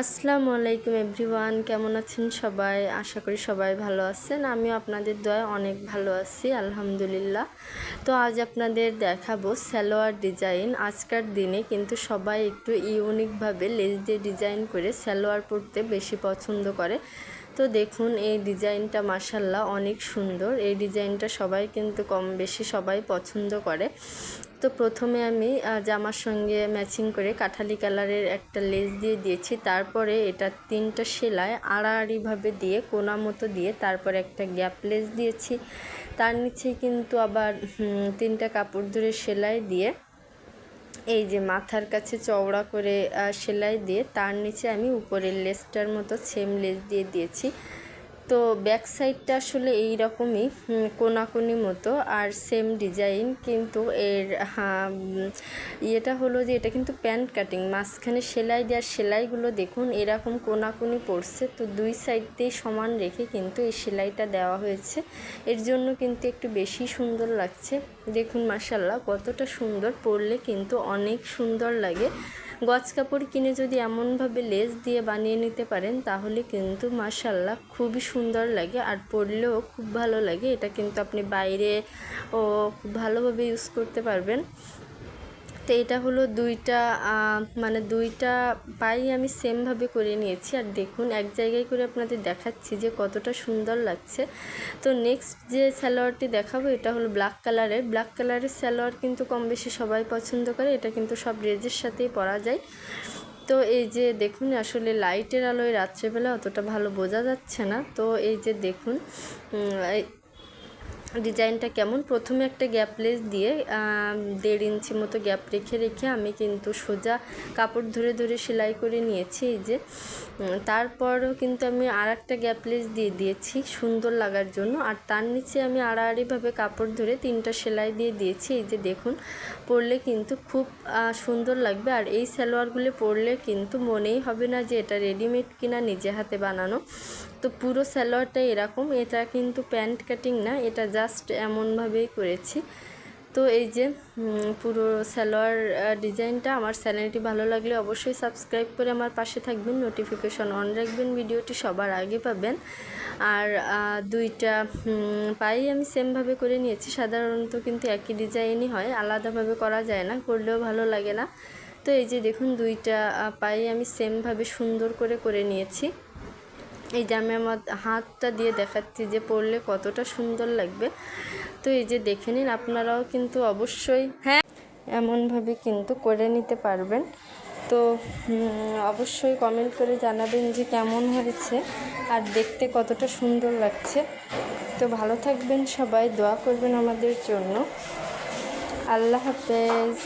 আসসালামু আলাইকুম এভরিওয়ান, কেমন আছেন সবাই? আশা করি সবাই ভালো আছেন। আমিও আপনাদের দয়া অনেক ভালো আছি, আলহামদুলিল্লাহ। তো আজ আপনাদের দেখাবো সালোয়ার ডিজাইন। আজকার দিনে কিন্তু সবাই একটু ইউনিকভাবে লেজ দিয়ে ডিজাইন করে সালোয়ার পরতে বেশি পছন্দ করে। তো দেখুন, এই ডিজাইনটা মাসাল্লাহ অনেক সুন্দর। এই ডিজাইনটা সবাই কিন্তু কম বেশি সবাই পছন্দ করে। তো প্রথমে আমি জামার সঙ্গে ম্যাচিং করে কাঠালি কালারের একটা লেস দিয়ে দিয়েছি। তারপরে এটা তিনটা সেলাই আড়াআড়িভাবে দিয়ে, কোনা মতো দিয়ে তারপরে একটা গ্যাপ লেস দিয়েছি। তার নিচে কিন্তু আবার তিনটা কাপড় ধরে সেলাই দিয়ে এই যে মাথার কাছে চওড়া করে সেলাই দিয়ে তার নিচে আমি উপরের লেসটার মতো সেম লেস দিয়ে দিয়েছি। তো ব্যাক সাইডটা আসলে এই রকমই কোনাকুনি মতো আর সেম ডিজাইন কিন্তু এর ইয়েটা হলো যে এটা কিন্তু প্যান্ট কাটিং মাঝখানে সেলাই দেওয়ার সেলাইগুলো দেখুন, এরকম কোনাকুনি পড়ছে। তো দুই সাইডতেই সমান রেখে কিন্তু এই সেলাইটা দেওয়া হয়েছে। এর জন্য কিন্তু একটু বেশি সুন্দর লাগছে। দেখুন মাসাল্লাহ কতটা সুন্দর পরলে কিন্তু অনেক সুন্দর লাগে। গজ কাপড় কিনে যদি এমনভাবে লেস দিয়ে বানিয়ে নিতে পারেন, তাহলে কিন্তু মাসাল্লাহ খুবই সুন্দর লাগে আর পরলেও খুব ভালো লাগে। এটা কিন্তু আপনি বাইরে ও খুব ভালোভাবে ইউজ করতে পারবেন। তো এটা হলো দুইটা মানে দুইটা পাই আমি সেমভাবে করে নিয়েছি। আর দেখুন, এক জায়গায় করে আপনাদের দেখাচ্ছি যে কতটা সুন্দর লাগছে। তো নেক্সট যে স্যালোয়ারটি দেখাবো, এটা হলো ব্ল্যাক কালারের ব্ল্যাক কালারের স্যালোয়ার কিন্তু কম বেশি সবাই পছন্দ করে, এটা কিন্তু সব রেজের সাথেই পরা যায়। তো এই যে দেখুন, আসলে লাইটের আলোয় রাত্রেবেলা অতটা ভালো বোঝা যাচ্ছে না। তো এই যে দেখুন ডিজাইনটা কেমন? প্রথমে একটা গ্যাপ লেস দিয়ে দেড় ইঞ্চি মতো গ্যাপ রেখে রেখে আমি কিন্তু সোজা কাপড় ধরে ধরে সেলাই করে নিয়েছি এই যে। তারপরও কিন্তু আমি আর একটা গ্যাপ লেস দিয়ে দিয়েছি সুন্দর লাগার জন্য। আর তার নিচে আমি আড়াআড়িভাবে কাপড় ধরে তিনটা সেলাই দিয়ে দিয়েছি। এই যে দেখুন, পরলে কিন্তু খুব সুন্দর লাগবে। আর এই সালোয়ারগুলো পরলে কিন্তু মনেই হবে না যে এটা রেডিমেড কিনা নিজে হাতে বানানো। তো পুরো সালোয়ারটা এরকম। এটা কিন্তু প্যান্ট কাটিং না, এটা জাস্ট এমনভাবেই করেছি। তো এই যে পুরো সালোয়ার ডিজাইনটা আমার চ্যানেলটি ভালো লাগলে অবশ্যই সাবস্ক্রাইব করে আমার পাশে থাকবেন নোটিফিকেশন অন রাখবেন, ভিডিওটি সবার আগে পাবেন। আর দুইটা পাই আমি সেমভাবে করে নিয়েছি। সাধারণত কিন্তু একই ডিজাইনই হয়, আলাদাভাবে করা যায় না, করলেও ভালো লাগে না। তো এই যে দেখুন, দুইটা পাই আমি সেমভাবে সুন্দর করে করে নিয়েছি। এই যে আমি আমার হাতটা দিয়ে দেখাচ্ছি যে পরলে কতটা সুন্দর লাগবে। তো এই যে দেখে নিন, আপনারাও কিন্তু অবশ্যই হ্যাঁ এমনভাবে কিন্তু করে নিতে পারবেন। তো অবশ্যই কমেন্ট করে জানাবেন যে কেমন হয়েছে আর দেখতে কতটা সুন্দর লাগছে। তো ভালো থাকবেন সবাই, দোয়া করবেন আমাদের জন্য। আল্লাহ হাফেজ।